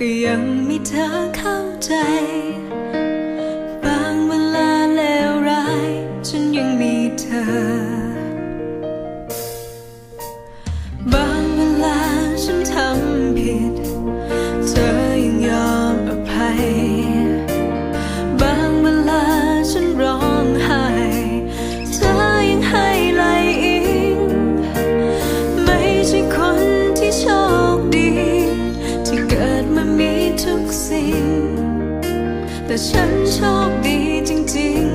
ก็ยังมีเธอเข้าใจ บางเวลาเลวร้าย ฉันยังมีเธอ 深春秋已经尽。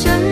ฉัน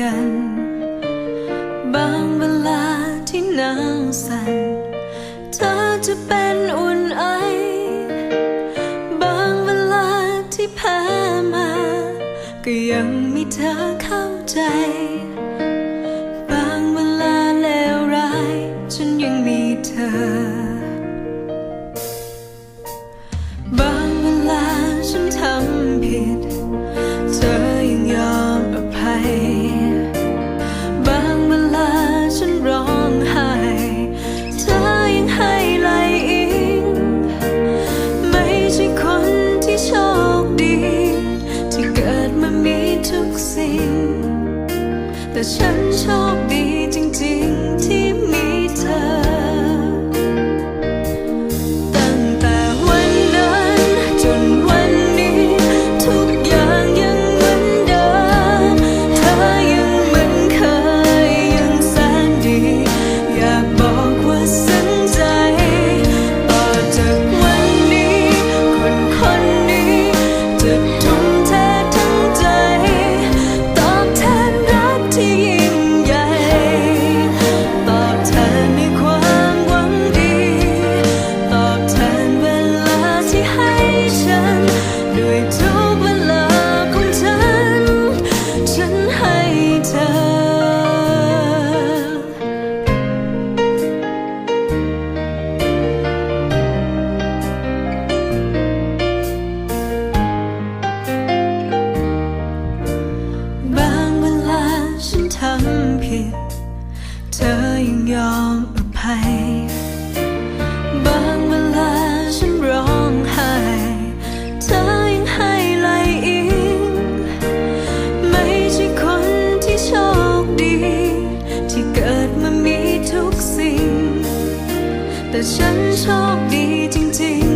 กัน บางเวลาที่หนาวสั่นเธอจะเป็นอุ่นไอบางเวลาที่แพ้มา ก็ยังมีเธอเข้าใจ 的身手已经紧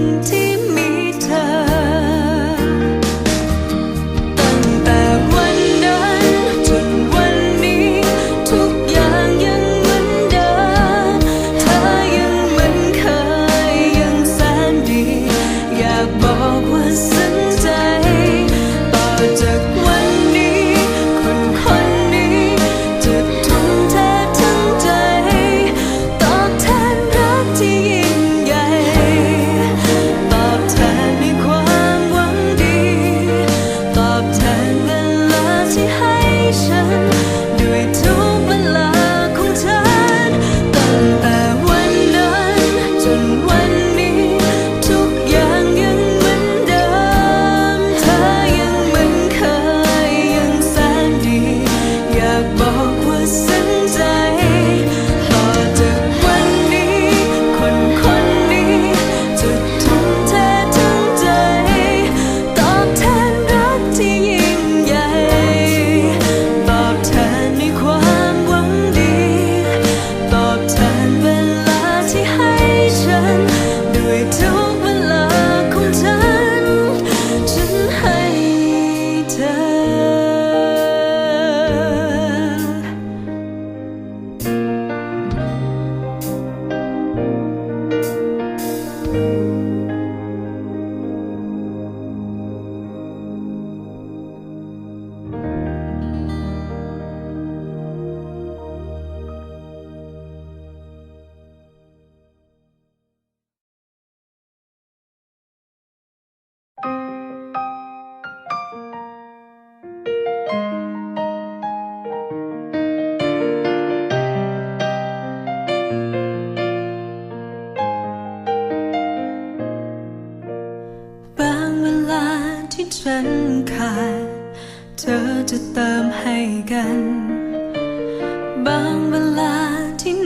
way to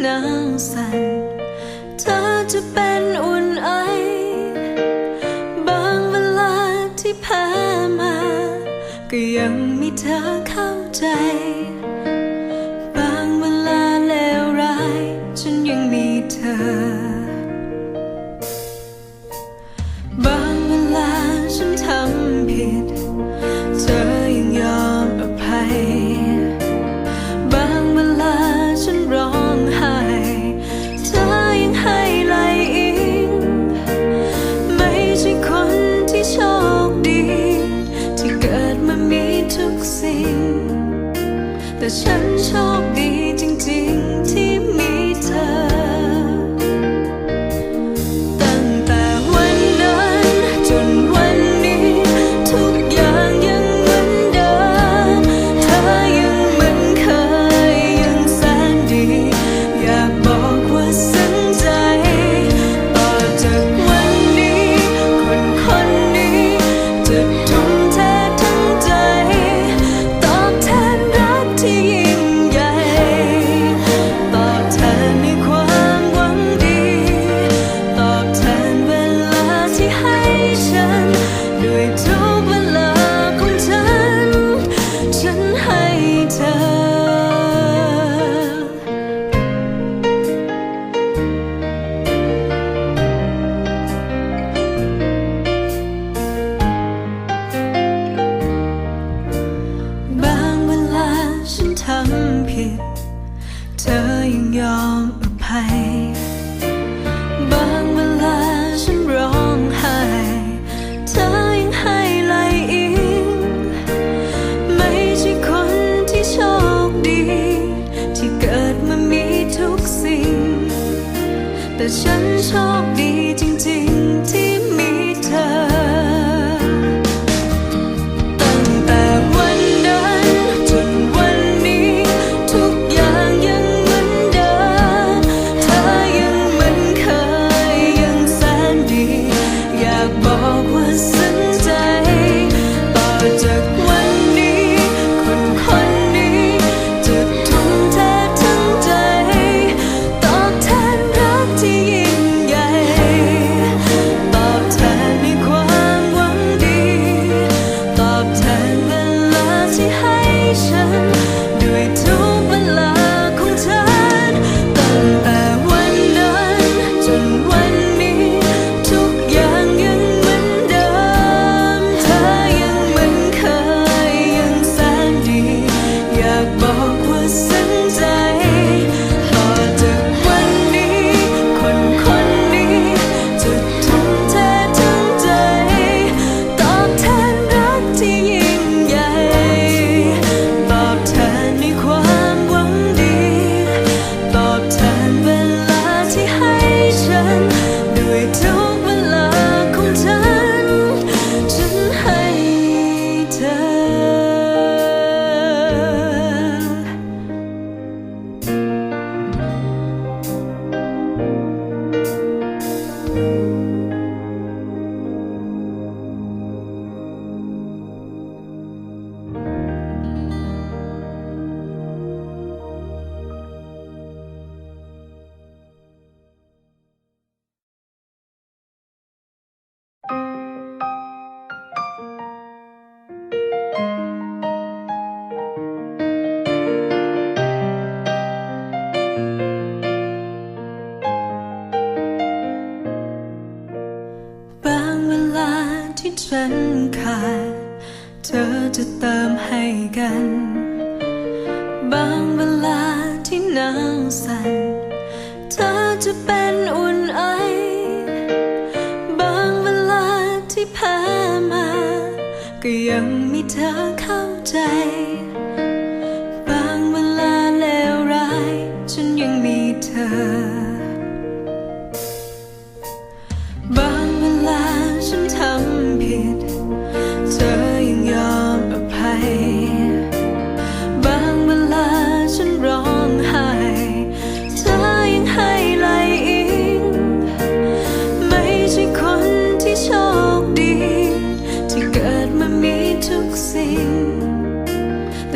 นาวสั่นเธอจะเป็นอุ่นไอบางเวลาที่ผ่ามา ก็ยังมีเธอเข้าใจ 的城 แต่ฉันโชคดีจริงๆที่มีเธอ ตั้งแต่วันนั้นจนวันนี้ ทุกอย่างยังเหมือนเดิมเธอยังเหมือนเคยยังแสนดี อยากบอกว่า บางเวลาที่หนาวสั่นเธอจะเป็นอุ่นไอบางเวลาที่แพ้มา ก็ยังมีเธอเข้าใจ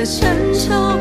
深秋。